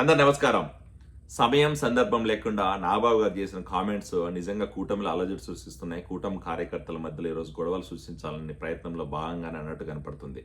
అందరు నమస్కారం. సమయం సందర్భం లేకుండా నాగబాబు గారు చేసిన కామెంట్స్ నిజంగా కూటమిలో అలజడి సృష్టిస్తున్నాయి. కూటమి కార్యకర్తల మధ్యలో ఈరోజు గొడవలు సృష్టించాలనే ప్రయత్నంలో భాగంగానే అన్నట్టు కనపడుతుంది.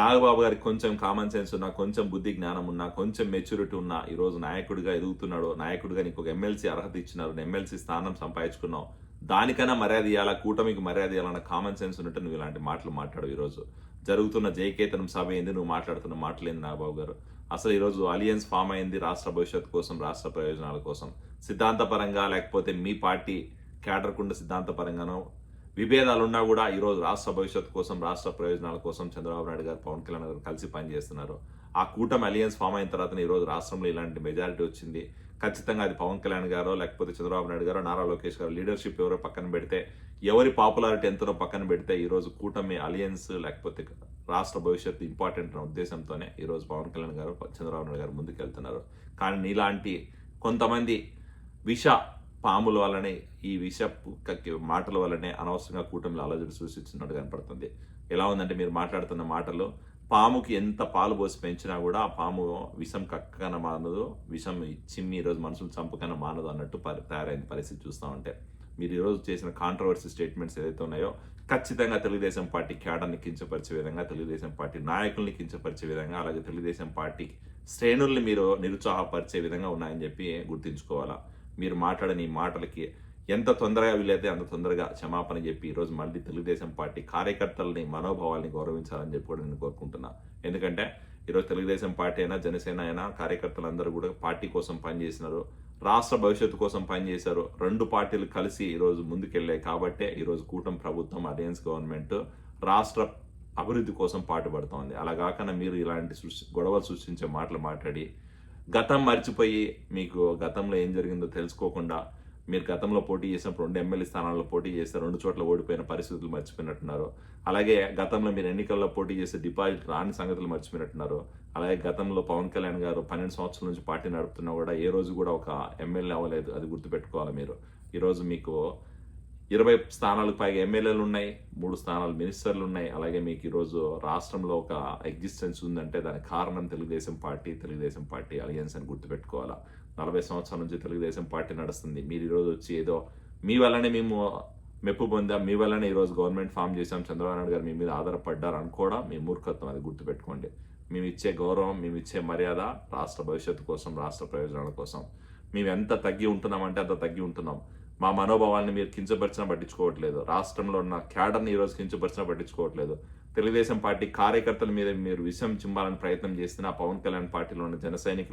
నాగబాబు గారికి కొంచెం కామన్ సెన్స్ ఉన్నా కొంచెం బుద్ధి జ్ఞానం ఉన్నా కొంచెం మెచ్యూరిటీ ఉన్నా ఈరోజు నాయకుడిగా ఎదుగుతున్నాడు. నాయకుడిగా నీకు ఒక ఎమ్మెల్సీ అర్హత ఇచ్చినారు. ఎమ్మెల్సీ స్థానం సంపాదించుకున్నావు. దానికన్నా మర్యాద ఇవ్వాలా కూటమికి మర్యాద ఇవ్వాలన్న కామన్ సెన్స్ ఉన్నట్టు నువ్వు ఇలాంటి మాటలు మాట్లాడు ఈరోజు. జరుగుతున్న జయకేతనం సభ ఏంది? నువ్వు మాట్లాడుతున్న మాటలు ఏంది నాగబాబు గారు? అసలు ఈరోజు అలియన్స్ ఫామ్ అయింది రాష్ట్ర భవిష్యత్తు కోసం రాష్ట్ర ప్రయోజనాల కోసం. సిద్ధాంతపరంగా లేకపోతే మీ పార్టీ కేడర్కుండ సిద్ధాంతపరంగానో విభేదాలు ఉన్నా కూడా ఈరోజు రాష్ట్ర భవిష్యత్తు కోసం రాష్ట్ర ప్రయోజనాల కోసం చంద్రబాబు నాయుడు గారు పవన్ కళ్యాణ్ గారు కలిసి పనిచేస్తున్నారు. ఆ కూటమి అలియన్స్ ఫామ్ అయిన తర్వాత ఈరోజు రాష్ట్రంలో ఇలాంటి మెజారిటీ వచ్చింది. ఖచ్చితంగా అది పవన్ కళ్యాణ్ గారో లేకపోతే చంద్రబాబు నాయుడు గారో నారా లోకేష్ గారు లీడర్షిప్ ఎవరో పక్కన పెడితే ఎవరి పాపులారిటీ ఎంతనో పక్కన పెడితే ఈరోజు కూటమి అలియన్స్ లేకపోతే రాష్ట్ర భవిష్యత్తు ఇంపార్టెంట్ అనే ఉద్దేశంతోనే ఈరోజు పవన్ కళ్యాణ్ గారు చంద్రబాబు నాయుడు గారు ముందుకు వెళ్తున్నారు కానీ నీలాంటి కొంతమంది విష పాముల వల్లనే ఈ విషపు మాటల వల్లనే అనవసరంగా కూటమిలో అలజడి సూచిస్తున్నట్టు కనపడుతుంది. ఎలా ఉందంటే మీరు మాట్లాడుతున్న మాటలు పాముకి ఎంత పాలు పోసి పెంచినా కూడా ఆ పాము విషం కక్కన మానదు విషం చిమ్మి ఈరోజు మనుషులు చంపకన మానదు అన్నట్టు పరి- తయారైన పరిస్థితి చూస్తూ ఉంటే. మీరు ఈరోజు చేసిన కాంట్రవర్సీ స్టేట్మెంట్స్ ఏదైతే ఉన్నాయో ఖచ్చితంగా తెలుగుదేశం పార్టీ క్యాడర్ని కించపరిచే విధంగా తెలుగుదేశం పార్టీ నాయకుల్ని కించపరిచే విధంగా అలాగే తెలుగుదేశం పార్టీ శ్రేణుల్ని మీరు నిరుత్సాహపరిచే విధంగా ఉన్నాయని చెప్పి గుర్తుంచుకోవాలా. మీరు మాట్లాడని ఈ మాటలకి ఎంత తొందరగా వీలైతే అంత తొందరగా క్షమాపణ చెప్పి ఈరోజు మళ్ళీ తెలుగుదేశం పార్టీ కార్యకర్తలని మనోభావాల్ని గౌరవించాలని చెప్పి కూడా నేను కోరుకుంటున్నా. ఎందుకంటే ఈరోజు తెలుగుదేశం పార్టీ అయినా జనసేన అయినా కార్యకర్తలందరూ కూడా పార్టీ కోసం పనిచేసినారు. రాష్ట్ర భవిష్యత్తు కోసం పనిచేశారు. రెండు పార్టీలు కలిసి ఈరోజు ముందుకెళ్ళాయి కాబట్టే ఈరోజు కూటమి ప్రభుత్వం అలయన్స్ గవర్నమెంట్ రాష్ట్ర అభివృద్ధి కోసం పాటుపడుతోంది అలా కాకుండా మీరు ఇలాంటి సృష్టి గొడవలు సృష్టించే మాటలు మాట్లాడి గతం మర్చిపోయి మీకు గతంలో ఏం జరిగిందో తెలుసుకోకుండా మీరు గతంలో పోటీ చేసినప్పుడు రెండు ఎమ్మెల్యే స్థానాల్లో పోటీ చేస్తే రెండు చోట్ల ఓడిపోయిన పరిస్థితులు మర్చిపోయినట్టున్నారు. అలాగే గతంలో మీరు ఎన్నికల్లో పోటీ చేసే డిపాజిట్ రాని సంగతులు మర్చిపోయినట్టున్నారు. అలాగే గతంలో పవన్ కళ్యాణ్ గారు పన్నెండు సంవత్సరాల నుంచి పార్టీ నడుపుతున్నా కూడా ఏ రోజు కూడా ఒక ఎమ్మెల్యే అవ్వలేదు అది గుర్తుపెట్టుకోవాలి మీరు. ఈరోజు మీకు ఇరవై స్థానాలకు పైగా ఎమ్మెల్యేలు ఉన్నాయి మూడు స్థానాలు మినిస్టర్లు ఉన్నాయి. అలాగే మీకు ఈరోజు రాష్ట్రంలో ఒక ఎగ్జిస్టెన్స్ ఉందంటే దానికి కారణం Telugu Desam party Telugu Desam party alliance అని గుర్తుపెట్టుకోవాలా? నలభై సంవత్సరాల నుంచి తెలుగుదేశం పార్టీ నడుస్తుంది. మీరు ఈరోజు వచ్చి ఏదో మీ వల్లనే మేము మెప్పు పొందాం మీ వల్లనే ఈరోజు గవర్నమెంట్ ఫామ్ చేశాం చంద్రబాబు నాయుడు గారు మీ మీద ఆధారపడ్డారు అనుకోవడం మీ మూర్ఖత్వం అది గుర్తుపెట్టుకోండి. మేము ఇచ్చే గౌరవం మేము ఇచ్చే మర్యాద రాష్ట్ర భవిష్యత్తు కోసం రాష్ట్ర ప్రయోజనాల కోసం. మేము ఎంత తగ్గి ఉంటున్నామంటే అంత తగ్గి ఉంటున్నాం. మా మనోభావాల్ని మీరు కించపరిచినా పట్టించుకోవట్లేదు. రాష్ట్రంలో ఉన్న క్యాడర్ని ఈరోజు కించపరిచినా పట్టించుకోవట్లేదు. తెలుగుదేశం పార్టీ కార్యకర్తల మీద మీరు విషం చింబాలని ప్రయత్నం చేస్తున్న పవన్ కళ్యాణ్ పార్టీలో ఉన్న జన సైనికులు